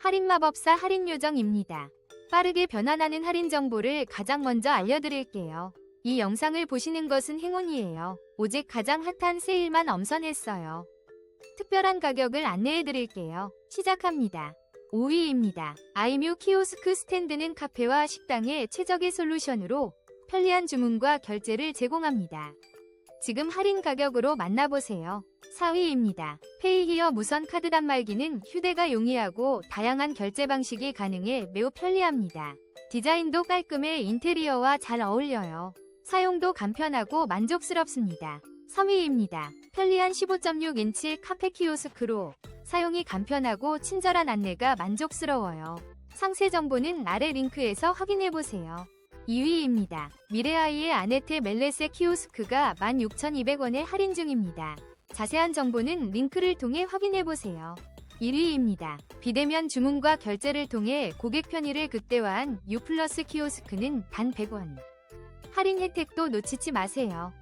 할인마법사 할인요정입니다. 빠르게 변환하는 할인 정보를 가장 먼저 알려드릴게요. 이 영상을 보시는 것은 행운이에요. 오직 가장 핫한 세일만 엄선했어요. 특별한 가격을 안내해드릴게요. 시작합니다. 5위입니다. 아이뮤 키오스크 스탠드는 카페와 식당의 최적의 솔루션으로 편리한 주문과 결제를 제공합니다. 지금 할인 가격으로 만나보세요. 4위입니다. 페이히어 무선 카드 단말기는 휴대가 용이하고 다양한 결제 방식이 가능해 매우 편리합니다. 디자인도 깔끔해 인테리어와 잘 어울려요. 사용도 간편하고 만족스럽습니다. 3위입니다. 편리한 15.6인치 카페 키오스크로 사용이 간편하고 친절한 안내가 만족스러워요. 상세 정보는 아래 링크에서 확인해보세요. 2위입니다. 미래아이의 아네테 멜레세 키오스크가 16,200원에 할인 중입니다. 자세한 정보는 링크를 통해 확인해보세요. 1위입니다. 비대면 주문과 결제를 통해 고객 편의를 극대화한 U 플러스 키오스크는 단 100원. 할인 혜택도 놓치지 마세요.